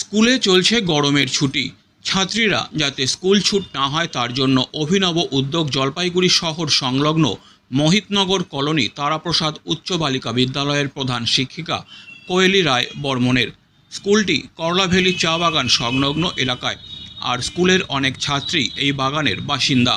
স্কুলে চলছে গরমের ছুটি। ছাত্রীরা যাতে স্কুল ছুট না হয় তার জন্য অভিনব উদ্যোগ জলপাইগুড়ি শহর সংলগ্ন মোহিতনগর কলোনি তারাপ্রসাদ উচ্চ বালিকা বিদ্যালয়ের প্রধান শিক্ষিকা কোয়েলি রায় বর্মনের। স্কুলটি করলাভেলি চা বাগান সংলগ্ন এলাকায়। আর স্কুলের অনেক ছাত্রী এই বাগানের বাসিন্দা।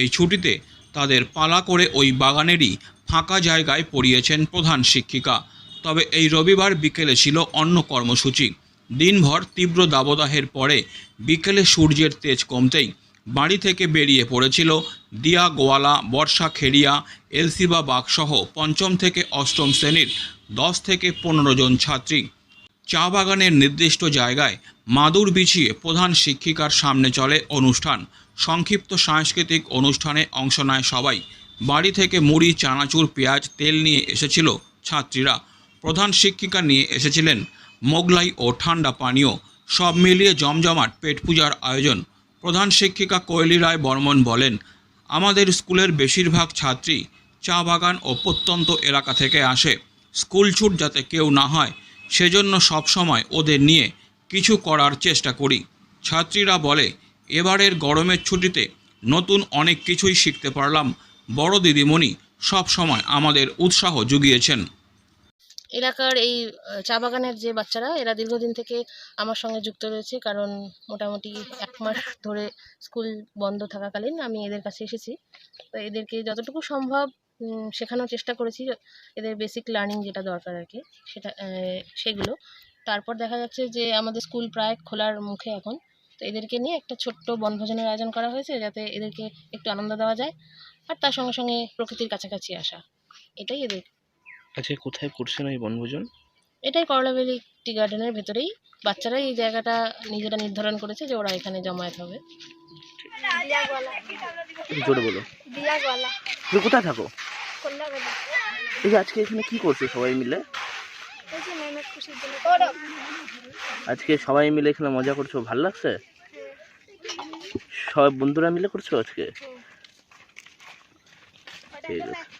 এই ছুটিতে তাদের পালা করে ওই বাগানেরই ফাঁকা জায়গায় পড়িয়েছেন প্রধান শিক্ষিকা। তবে এই রবিবার বিকেলে ছিল অন্য কর্মসূচি। দিনভর তীব্র দাবদাহের পরে বিকেলে সূর্যের তেজ কমতেই বাড়ি থেকে বেরিয়ে পড়েছিল দিয়া, গোয়ালা, বর্ষা, খেড়িয়া এলসিবা বাগসহ পঞ্চম থেকে অষ্টম শ্রেণির দশ থেকে পনেরো জন ছাত্রী। চা বাগানের নির্দিষ্ট জায়গায় মাদুর বিছিয়ে প্রধান শিক্ষিকার সামনে চলে অনুষ্ঠান। সংক্ষিপ্ত সাংস্কৃতিক অনুষ্ঠানে অংশ নেয় সবাই। বাড়ি থেকে মুড়ি, চানাচুর, পেঁয়াজ, তেল নিয়ে এসেছিল ছাত্রীরা। প্রধান শিক্ষিকা নিয়ে এসেছিলেন মোগলাই ও ঠান্ডা পানীয় সব মিলিয়ে জমজমাট পেট পূজার আয়োজন। প্রধান শিক্ষিকা কোয়েলি রায় বর্মন বলেন, আমাদের স্কুলের বেশিরভাগ ছাত্রী চা বাগান ও প্রত্যন্ত এলাকা থেকে আসে। স্কুল ছুট যাতে কেউ না হয়, সেজন্য সবসময় ওদের নিয়ে কিছু করার চেষ্টা করি। ছাত্রীরা বলে, এবারের গরমের ছুটিতে নতুন অনেক কিছুই শিখতে পারলাম। বড় দিদিমণি সব সময় আমাদের উৎসাহ জুগিয়েছেন। এলাকার এই চা বাগানের যে বাচ্চারা, এরা দীর্ঘদিন থেকে আমার সঙ্গে যুক্ত রয়েছে কারণ মোটামুটি এক মাস ধরে স্কুল বন্ধ থাকাকালীন আমি এদের কাছে এসেছি। তো এদেরকে যতটুকু সম্ভব শেখানোর চেষ্টা করেছি। এদের বেসিক লার্নিং যেটা দরকার আর কি, সেটা সেগুলো। তারপর দেখা যাচ্ছে যে আমাদের স্কুল প্রায় খোলার মুখে এখন। তো এদেরকে নিয়ে একটা ছোট্ট বনভোজনের আয়োজন করা হয়েছে যাতে এদেরকে একটু আনন্দ দেওয়া যায়। আর তার সঙ্গে সঙ্গে প্রকৃতির কাছাকাছি আসা। এটাই এদের আচ্ছা কোথায় করছেন এই বনভোজন? এটাই করলাভ্যালি টি গার্ডেনের ভেতরেই। বাচ্চারাই এই জায়গাটা নিজেরা নির্ধারণ করেছে যে ওরা এখানে জমায়েত হবে। জোরে বলো। তুমি কোথায় থাকো? এই যে আজকে এখানে কি করছ সবাই মিলে? আজকে সবাই মিলে এখানে মজা করছ ভালো লাগছে? সব বন্ধুরা মিলে করছ আজকে? ঠিক আছে।